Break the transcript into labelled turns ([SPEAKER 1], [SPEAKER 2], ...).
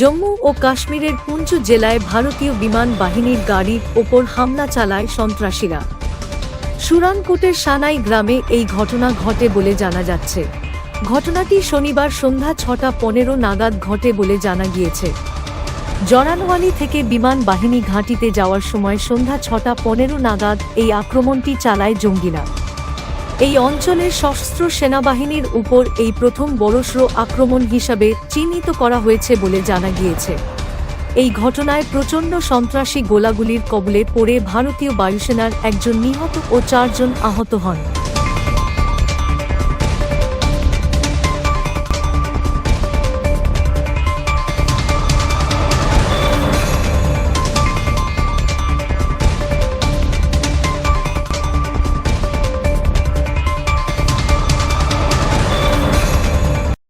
[SPEAKER 1] জম্মু ও কাশ্মীরের পুঞ্চ জেলায় ভারতীয় বিমান বাহিনীর গাড়ির ওপর হামলা চালায় সন্ত্রাসীরা। সুরানকোটের সানাই গ্রামে এই ঘটনা ঘটে বলে জানা যাচ্ছে। ঘটনাটি শনিবার সন্ধ্যা ছটা পনেরো নাগাদ ঘটে বলে জানা গিয়েছে। জরানওয়ালি থেকে বিমান বাহিনী ঘাঁটিতে যাওয়ার সময় সন্ধ্যা ছটা পনেরো নাগাদ এই আক্রমণটি চালায় জঙ্গিরা। এই অঞ্চলের সশস্ত্র সেনাবাহিনীর উপর এই প্রথম বড়সড় আক্রমণ হিসাবে চিহ্নিত করা হয়েছে বলে জানা গিয়েছে। এই ঘটনায় প্রচণ্ড সন্ত্রাসী গোলাগুলির কবলে পড়ে ভারতীয় বায়ুসেনার একজন নিহত ও চারজন আহত হন।